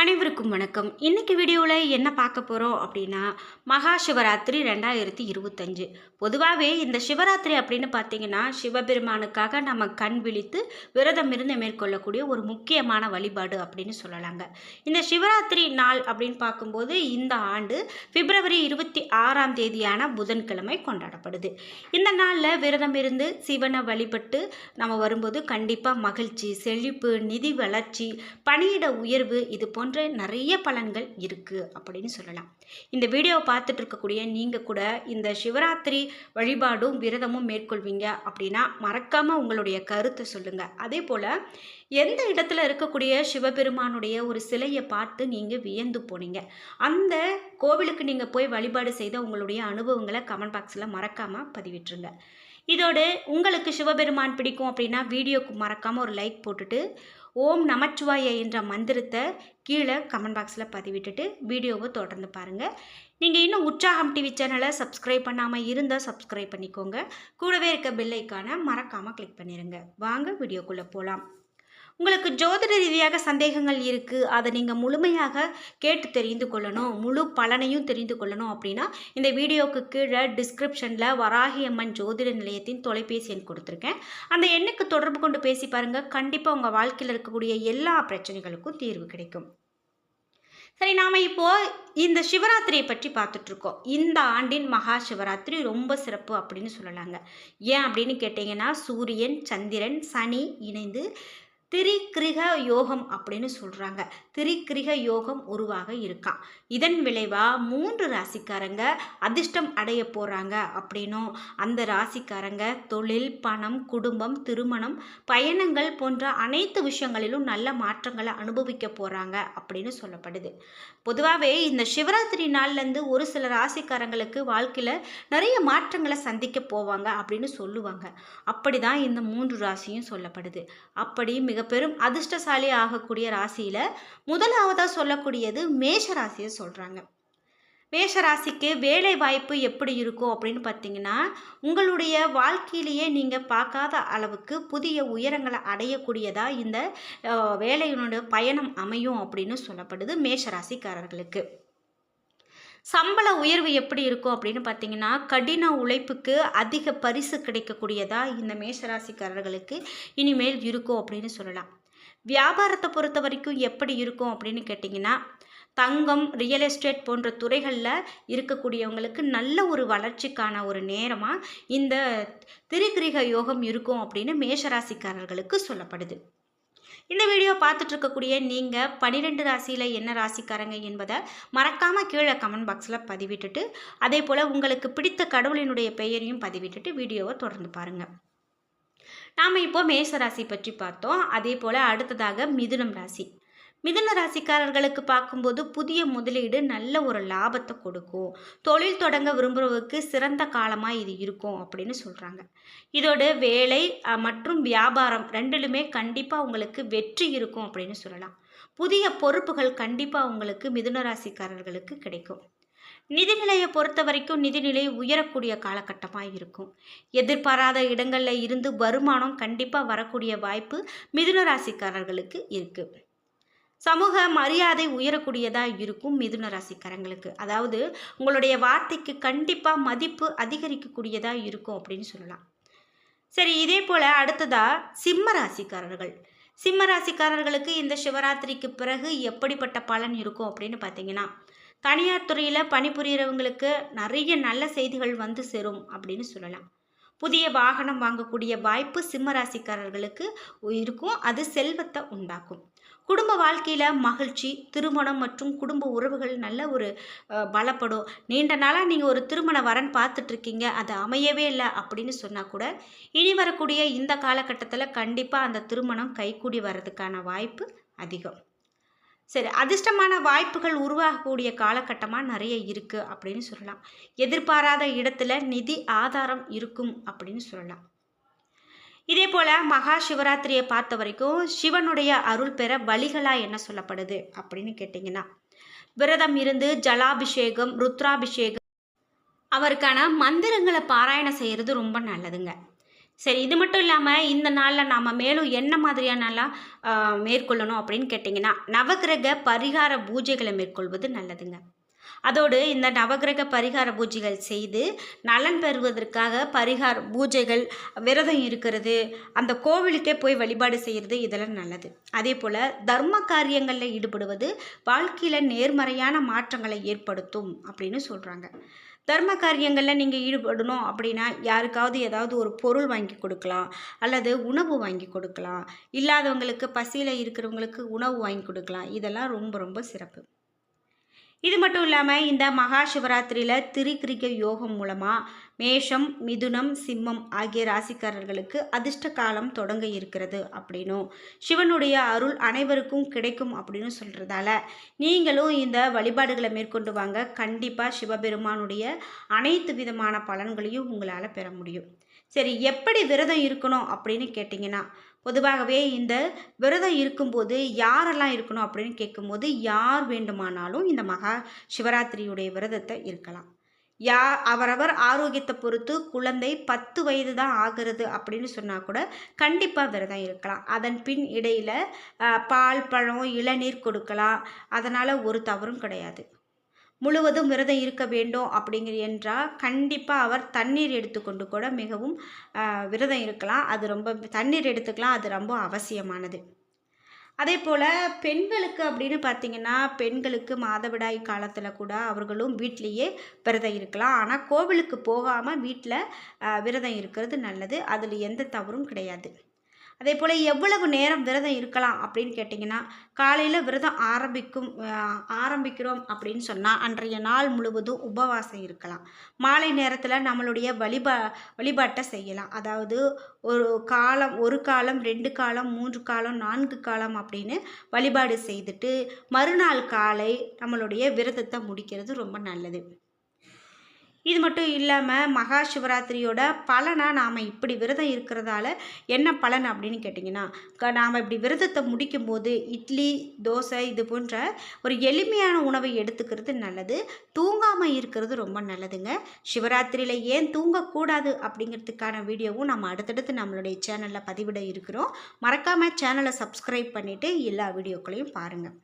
அனைவருக்கும் வணக்கம். இன்னைக்கு வீடியோவில் என்ன பார்க்க போகிறோம் அப்படின்னா மகா சிவராத்திரி ரெண்டாயிரத்தி இருபத்தஞ்சு. பொதுவாகவே இந்த சிவராத்திரி அப்படின்னு பார்த்தீங்கன்னா சிவபெருமானுக்காக நம்ம கண் விழித்து விரதம் இருந்து மேற்கொள்ளக்கூடிய ஒரு முக்கியமான வழிபாடு அப்படின்னு சொல்லலாங்க. இந்த சிவராத்திரி நாள் அப்படின்னு பார்க்கும்போது இந்த ஆண்டு பிப்ரவரி இருபத்தி ஆறாம் தேதியான புதன்கிழமை கொண்டாடப்படுது. இந்த நாளில் விரதம் இருந்து சிவனை வழிபட்டு நம்ம வரும்போது கண்டிப்பாக மகிழ்ச்சி செழிப்பு நிதி வளர்ச்சி பணியிட உயர்வு இது போன்ற நிறைய பலன்கள் இருக்குது அப்படின்னு சொல்லலாம். இந்த வீடியோவை பார்த்துட்டு இருக்கக்கூடிய நீங்கள் கூட இந்த சிவராத்திரி வழிபாடும் விரதமும் மேற்கொள்வீங்க அப்படின்னா மறக்காமல் உங்களுடைய கருத்தை சொல்லுங்கள் அதே போல் எந்த இடத்துல இருக்கக்கூடிய சிவபெருமானுடைய ஒரு சிலையை பார்த்து நீங்கள் வியந்து போனீங்க? அந்த கோவிலுக்கு நீங்கள் போய் வழிபாடு செய்த உங்களுடைய அனுபவங்களை கமெண்ட் பாக்ஸில் மறக்காமல் பதிவிட்டுருங்க. இதோடு உங்களுக்கு சிவபெருமான் பிடிக்கும் அப்படின்னா வீடியோக்கு மறக்காமல் ஒரு லைக் போட்டுட்டு ஓம் நமச்சிவாய என்ற மந்திரத்தை கீழே கமெண்ட் பாக்ஸில் பதிவிட்டுட்டு வீடியோவை தொடர்ந்து பாருங்கள் நீங்கள் இன்னும் உற்சாகம் டிவி சேனலை சப்ஸ்கிரைப் பண்ணாமல் இருந்தால் சப்ஸ்கிரைப் பண்ணிக்கோங்க. கூடவே இருக்க பில்லைக்கான மறக்காமல் கிளிக் பண்ணிடுங்க வாங்க வீடியோக்குள்ளே போகலாம் உங்களுக்கு ஜோதிட ரீதியாக சந்தேகங்கள் இருக்குது அதை நீங்கள் முழுமையாக கேட்டு தெரிந்து கொள்ளணும் முழு பலனையும் தெரிந்து கொள்ளணும் அப்படின்னா இந்த வீடியோவுக்கு கீழே டிஸ்கிரிப்ஷனில் வராகி அம்மன் ஜோதிட நிலையத்தின் தொலைபேசி எண் கொடுத்துருக்கேன். அந்த எண்ணுக்கு தொடர்பு கொண்டு பேசி பாருங்கள் கண்டிப்பாக உங்கள் வாழ்க்கையில் இருக்கக்கூடிய எல்லா பிரச்சனைகளுக்கும் தீர்வு கிடைக்கும். சரி நாம் இப்போது இந்த சிவராத்திரியை பற்றி பார்த்துட்ருக்கோம் இந்த ஆண்டின் மகா சிவராத்திரி ரொம்ப சிறப்பு அப்படின்னு சொல்லலாங்க. ஏன் அப்படின்னு கேட்டிங்கன்னா சூரியன் சந்திரன் சனி இணைந்து திரிகிருக யோகம் அப்படின்னு சொல்கிறாங்க திரிகிரக யோகம் உருவாக இருக்கான் இதன் விளைவாக மூன்று ராசிக்காரங்க அதிர்ஷ்டம் அடைய போகிறாங்க அப்படின்னும் அந்த ராசிக்காரங்க தொழில் பணம் குடும்பம் திருமணம் பயணங்கள் போன்ற அனைத்து விஷயங்களிலும் நல்ல மாற்றங்களை அனுபவிக்க போகிறாங்க அப்படின்னு சொல்லப்படுது. பொதுவாகவே இந்த சிவராத்திரி நாள்லேருந்து ஒரு சில ராசிக்காரங்களுக்கு வாழ்க்கையில் நிறைய மாற்றங்களை சந்திக்க போவாங்க அப்படின்னு சொல்லுவாங்க. அப்படி தான் இந்த மூன்று ராசியும் சொல்லப்படுது. அப்படி மிக பெரும் அதிர்ஷ்டசாலி ஆகக்கூடிய ராசியில் முதலாவதாக சொல்லக்கூடியது மேஷ ராசியை சொல்கிறாங்க மேஷராசிக்கு வேலை வாய்ப்பு எப்படி இருக்கும் அப்படின்னு பார்த்தீங்கன்னா உங்களுடைய வாழ்க்கையிலேயே நீங்கள் பார்க்காத அளவுக்கு புதிய உயரங்களை அடையக்கூடியதாக இந்த வேலையினுடைய பயணம் அமையும் அப்படின்னு சொல்லப்படுது மேஷ ராசிக்காரர்களுக்கு சம்பள உயர்வு எப்படி இருக்கும் அப்படின்னு பார்த்தீங்கன்னா கடின உழைப்புக்கு அதிக பரிசு கிடைக்கக்கூடியதாக இந்த மேஷராசிக்காரர்களுக்கு இனிமேல் இருக்கும் அப்படின்னு சொல்லலாம். வியாபாரத்தை பொறுத்த வரைக்கும் எப்படி இருக்கும் அப்படின்னு கேட்டிங்கன்னா தங்கம் ரியல் எஸ்டேட் போன்ற துறைகளில் இருக்கக்கூடியவங்களுக்கு நல்ல ஒரு வளர்ச்சிக்கான ஒரு நேரமாக இந்த திரிகிரிக யோகம் இருக்கும் அப்படின்னு மேஷராசிக்காரர்களுக்கு சொல்லப்படுது. இந்த வீடியோ பார்த்துட்டு இருக்கக்கூடிய நீங்கள் பன்னிரெண்டு ராசியில் என்ன ராசிக்காரங்க என்பதை மறக்காமல் கீழே கமெண்ட் பாக்ஸில் பதிவிட்டுட்டு அதே போல் உங்களுக்கு பிடித்த கடவுளினுடைய பெயரையும் பதிவிட்டுட்டு வீடியோவை தொடர்ந்து பாருங்கள் நாம் இப்போ மேச ராசி பற்றி பார்த்தோம். அதே போல் அடுத்ததாக மிதுனம் ராசி. மிதுன ராசிக்காரர்களுக்கு பார்க்கும்போது புதிய முதலீடு நல்ல ஒரு லாபத்தை கொடுக்கும். தொழில் தொடங்க விரும்புகிறவருக்கு சிறந்த காலமாக இது இருக்கும் அப்படின்னு சொல்கிறாங்க இதோட வேலை மற்றும் வியாபாரம் ரெண்டிலுமே கண்டிப்பாக உங்களுக்கு வெற்றி இருக்கும் அப்படின்னு சொல்லலாம். புதிய பொறுப்புகள் கண்டிப்பாக உங்களுக்கு மிதுன ராசிக்காரர்களுக்கு கிடைக்கும். நிதிநிலையை பொறுத்த வரைக்கும் நிதிநிலை உயரக்கூடிய காலகட்டமாக இருக்கும். எதிர்பாராத இடங்களில் இருந்து வருமானம் கண்டிப்பாக வரக்கூடிய வாய்ப்பு மிதுன ராசிக்காரர்களுக்கு இருக்குது சமூக மரியாதை உயரக்கூடியதாக இருக்கும் மிதுன ராசிக்காரங்களுக்கு. அதாவது உங்களுடைய வார்த்தைக்கு கண்டிப்பாக மதிப்பு அதிகரிக்கக்கூடியதாக இருக்கும் அப்படின்னு சொல்லலாம். சரி இதே போல் அடுத்ததாக சிம்ம ராசிக்காரர்கள். சிம்ம ராசிக்காரர்களுக்கு இந்த சிவராத்திரிக்கு பிறகு எப்படிப்பட்ட பலன் இருக்கும் அப்படின்னு பார்த்தீங்கன்னா தனியார் துறையில் பணிபுரியறவங்களுக்கு நிறைய நல்ல செய்திகள் வந்து சேரும் அப்படின்னு சொல்லலாம். புதிய வாகனம் வாங்கக்கூடிய வாய்ப்பு சிம்மராசிக்காரர்களுக்கு இருக்கும். அது செல்வத்தை உண்டாக்கும். குடும்ப வாழ்க்கையில் மகிழ்ச்சி திருமணம் மற்றும் குடும்ப உறவுகள் நல்ல ஒரு பலப்படும். நீண்ட நாளாக நீங்கள் ஒரு திருமண வரன் பார்த்துட்ருக்கீங்க. அது அமையவே இல்லை அப்படின்னு சொன்னால் கூட இனி வரக்கூடிய இந்த காலகட்டத்தில் கண்டிப்பாக அந்த திருமணம் கைகூடி வர்றதுக்கான வாய்ப்பு அதிகம். சரி அதிர்ஷ்டமான வாய்ப்புகள் உருவாகக்கூடிய காலகட்டமாக நிறைய இருக்குது அப்படின்னு சொல்லலாம். எதிர்பாராத இடத்துல நிதி ஆதாரம் இருக்கும் அப்படின்னு சொல்லலாம். இதே போல் மகா சிவராத்திரியை பார்த்த வரைக்கும் சிவனுடைய அருள் பெற வழிகளாக என்ன சொல்லப்படுது அப்படின்னு கேட்டிங்கன்னா விரதம் இருந்து ஜலாபிஷேகம் ருத்ராபிஷேகம் அவருக்கான மந்திரங்களை பாராயணம் செய்கிறது ரொம்ப நல்லதுங்க. சரி இது மட்டும் இல்லாமல் இந்த நாளில் நாம் மேலும் என்ன மாதிரியானலாம் மேற்கொள்ளணும் அப்படின்னு கேட்டிங்கன்னா நவகிரக பரிகார பூஜைகளை மேற்கொள்வது நல்லதுங்க. அதோடு இந்த நவகிரக பரிகார பூஜைகள் செய்து நலன் பெறுவதற்காக பரிகார பூஜைகள் விரதம் இருக்கிறது அந்த கோவிலுக்கே போய் வழிபாடு செய்கிறது இதெல்லாம் நல்லது. அதே போல் தர்ம காரியங்களில் ஈடுபடுவது வாழ்க்கையில் நேர்மறையான மாற்றங்களை ஏற்படுத்தும் அப்படின்னு சொல்கிறாங்க தர்ம காரியங்களில் நீங்கள் ஈடுபடணும் அப்படின்னா யாருக்காவது ஏதாவது ஒரு பொருள் வாங்கி கொடுக்கலாம் அல்லது உணவு வாங்கி கொடுக்கலாம். இல்லாதவங்களுக்கு பசியில் இருக்கிறவங்களுக்கு உணவு வாங்கி கொடுக்கலாம். இதெல்லாம் ரொம்ப ரொம்ப சிறப்பு. இது மட்டும் இல்லாமல் இந்த மகா சிவராத்திரியில் திரிகிரிக யோகம் மூலமாக மேஷம் மிதுனம் சிம்மம் ஆகிய ராசிக்காரர்களுக்கு அதிர்ஷ்ட காலம் தொடங்க இருக்கிறது அப்படின்னும் சிவனுடைய அருள் அனைவருக்கும் கிடைக்கும் அப்படின்னு சொல்கிறதால நீங்களும் இந்த வழிபாடுகளை மேற்கொண்டு வாங்க. கண்டிப்பாக சிவபெருமானுடைய அனைத்து விதமான பலன்களையும் உங்களால் பெற முடியும். சரி எப்படி விரதம் இருக்கணும் அப்படின்னு கேட்டிங்கன்னா பொதுவாகவே இந்த விரதம் இருக்கும்போது யாரெல்லாம் இருக்கணும் அப்படின்னு கேட்கும்போது யார் வேண்டுமானாலும் இந்த மகா சிவராத்திரியுடைய விரதத்தை இருக்கலாம். யா அவரவர் ஆரோக்கியத்தை பொறுத்து குழந்தை பத்து வயது தான் ஆகிறது அப்படின்னு சொன்னால் கூட கண்டிப்பாக விரதம் இருக்கலாம். அதன் பின் இடையில் பால் பழம் இளநீர் கொடுக்கலாம். அதனால் ஒரு தவறும் கிடையாது. முழுவதும் விரதம் இருக்க வேண்டும் அப்படிங்கிற என்றால் கண்டிப்பாக அவர் தண்ணீர் எடுத்துக்கொண்டு கூட மிகவும் விரதம் இருக்கலாம். அது ரொம்ப தண்ணீர் எடுத்துக்கலாம். அது ரொம்ப அவசியமானது. அதே போல் பெண்களுக்கு அப்படின்னு பார்த்திங்கன்னா பெண்களுக்கு மாதவிடாய் காலத்தில் கூட அவர்களும் வீட்லேயே விரதம் இருக்கலாம். ஆனால் கோவிலுக்கு போகாமல் வீட்டில் விரதம் இருக்கிறது நல்லது. அதில் எந்த தவறும் கிடையாது. அதே போல் எவ்வளவு நேரம் விரதம் இருக்கலாம் அப்படின்னு கேட்டிங்கன்னா காலையில் விரதம் ஆரம்பிக்கும் ஆரம்பிக்கிறோம் அப்படின்னு சொன்னால் அன்றைய நாள் முழுவதும் உபவாசம் இருக்கலாம். மாலை நேரத்தில் நம்மளுடைய வழிபா வழிபாட்டை செய்யலாம். அதாவது ஒரு காலம் ஒரு காலம் ரெண்டு காலம் மூன்று காலம் நான்கு காலம் அப்படின்னு வழிபாடு செய்துட்டு மறுநாள் காலை நம்மளுடைய விரதத்தை முடிக்கிறது ரொம்ப நல்லது. இது மட்டும் இல்லாமல் மகா சிவராத்திரியோட பலனாக நாம் இப்படி விரதம் இருக்கிறதால என்ன பலன் அப்படின்னு கேட்டிங்கன்னா நாம் இப்படி விரதத்தை முடிக்கும்போது இட்லி தோசை இது போன்ற ஒரு எளிமையான உணவை எடுத்துக்கிறது நல்லது. தூங்காமல் இருக்கிறது ரொம்ப நல்லதுங்க. சிவராத்திரியில் ஏன் தூங்கக்கூடாது அப்படிங்கிறதுக்கான வீடியோவும் நம்ம அடுத்தடுத்து நம்மளுடைய சேனலில் பதிவிட இருக்கிறோம். மறக்காமல் சேனலை சப்ஸ்கிரைப் பண்ணிவிட்டு எல்லா வீடியோக்களையும் பாருங்கள்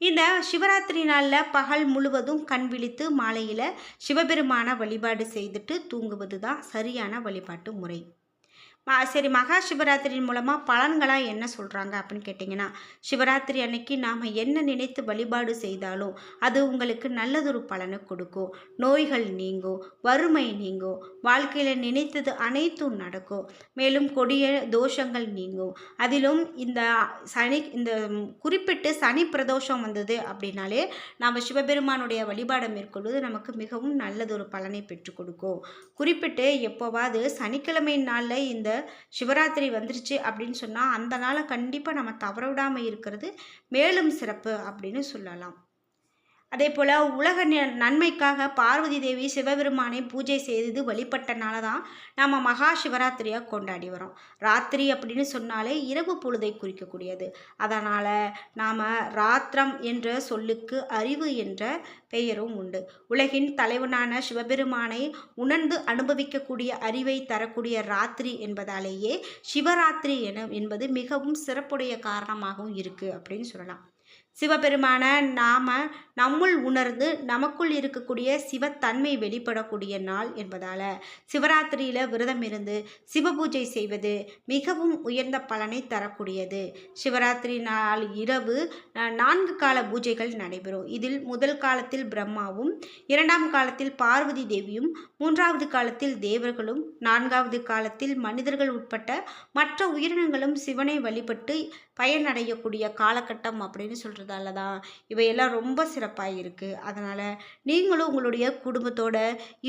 இந்த சிவராத்திரி நாளில் பகல் முழுவதும் கண் விழித்து மாலையில் சிவபெருமான வழிபாடு செய்துட்டு தூங்குவது தான் சரியான வழிபாட்டு முறை. சரி மகா சிவராத்திரியின் மூலமாக பலன்களாக என்ன சொல்கிறாங்க அப்படின்னு கேட்டிங்கன்னா சிவராத்திரி அன்னைக்கு நாம் என்ன நினைத்து வழிபாடு செய்தாலும் அது உங்களுக்கு நல்லதொரு பலனை கொடுக்கும். நோய்கள் நீங்கும் வறுமை நீங்கும் வாழ்க்கையில் நினைத்தது அனைத்தும் நடக்கும். மேலும் கொடிய தோஷங்கள் நீங்கும். அதிலும் இந்த சனி இந்த குறிப்பிட்டு சனி பிரதோஷம் வந்தது அப்படின்னாலே நாம் சிவபெருமானுடைய வழிபாடை மேற்கொள்வது நமக்கு மிகவும் நல்லதொரு பலனை பெற்றுக் கொடுக்கும். குறிப்பிட்டு எப்போவாது சனிக்கிழமை நாளில் இந்த சிவராத்திரி வந்துருச்சு அப்படின்னு சொன்னால் அந்த நாளை கண்டிப்பாக நம்ம தவற விடாமல் இருக்கிறது மேலும் சிறப்பு அப்படின்னு சொல்லலாம். அதே போல் உலக நன்மைக்காக பார்வதி தேவி சிவபெருமானை பூஜை செய்து வழிபட்டனால தான் நாம் மகா சிவராத்திரியாக கொண்டாடி வரோம் ராத்திரி அப்படின்னு சொன்னாலே இரவு பொழுதை குறிக்கக்கூடியது. அதனால் நாம் ராத்திரம் என்ற சொல்லுக்கு அறிவு என்ற பெயரும் உண்டு. உலகின் தலைவனான சிவபெருமானை உணர்ந்து அனுபவிக்கக்கூடிய அறிவை தரக்கூடிய ராத்திரி என்பதாலேயே சிவராத்திரி என என்பது மிகவும் சிறப்புடைய காரணமாகவும் இருக்குது அப்படின்னு சொல்லலாம். சிவபெருமான நாம நம்முள் உணர்ந்து நமக்குள் இருக்கக்கூடிய சிவத்தன்மை வெளிப்படக்கூடிய நாள் என்பதால் சிவராத்திரியில் விரதம் இருந்து சிவபூஜை செய்வது மிகவும் உயர்ந்த பலனை தரக்கூடியது. சிவராத்திரி நாள் இரவு நான்கு கால பூஜைகள் நடைபெறும். இதில் முதல் காலத்தில் பிரம்மாவும் இரண்டாம் காலத்தில் பார்வதி தேவியும் மூன்றாவது காலத்தில் தேவர்களும் நான்காவது காலத்தில் மனிதர்கள் உட்பட்ட மற்ற உயிரினங்களும் சிவனை வழிபட்டு பயனடையக்கூடிய காலகட்டம் அப்படின்னு சொல்கிறதால தான் இவையெல்லாம் ரொம்ப சிறப்பாக இருக்குது அதனால் நீங்களும் உங்களுடைய குடும்பத்தோட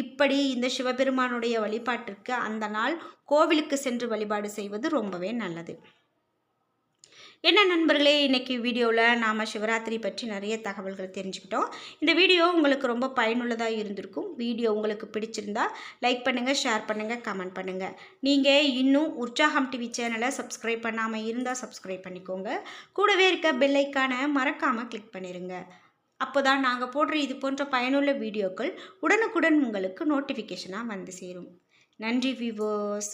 இப்படி இந்த சிவபெருமானுடைய வழிபாட்டிற்கு அந்த நாள் கோவிலுக்கு சென்று வழிபாடு செய்வது ரொம்பவே நல்லது. என்ன நண்பர்களே இன்றைக்கி வீடியோவில் நாம் சிவராத்திரி பற்றி நிறைய தகவல்கள் தெரிஞ்சுக்கிட்டோம். இந்த வீடியோ உங்களுக்கு ரொம்ப பயனுள்ளதாக இருந்திருக்கும். வீடியோ உங்களுக்கு பிடிச்சிருந்தா லைக் பண்ணுங்கள் ஷேர் பண்ணுங்கள் கமெண்ட் பண்ணுங்கள் நீங்கள் இன்னும் உற்சாகம் டிவி சேனலை சப்ஸ்கிரைப் பண்ணாமல் இருந்தால் சப்ஸ்கிரைப் பண்ணிக்கோங்க. கூடவே இருக்க பெல்லைக்கான மறக்காமல் கிளிக் பண்ணிடுங்க அப்போ தான் நாங்கள் போடுற இது போன்ற பயனுள்ள வீடியோக்கள் உடனுக்குடன் உங்களுக்கு நோட்டிஃபிகேஷனாக வந்து சேரும். நன்றி விவோஸ்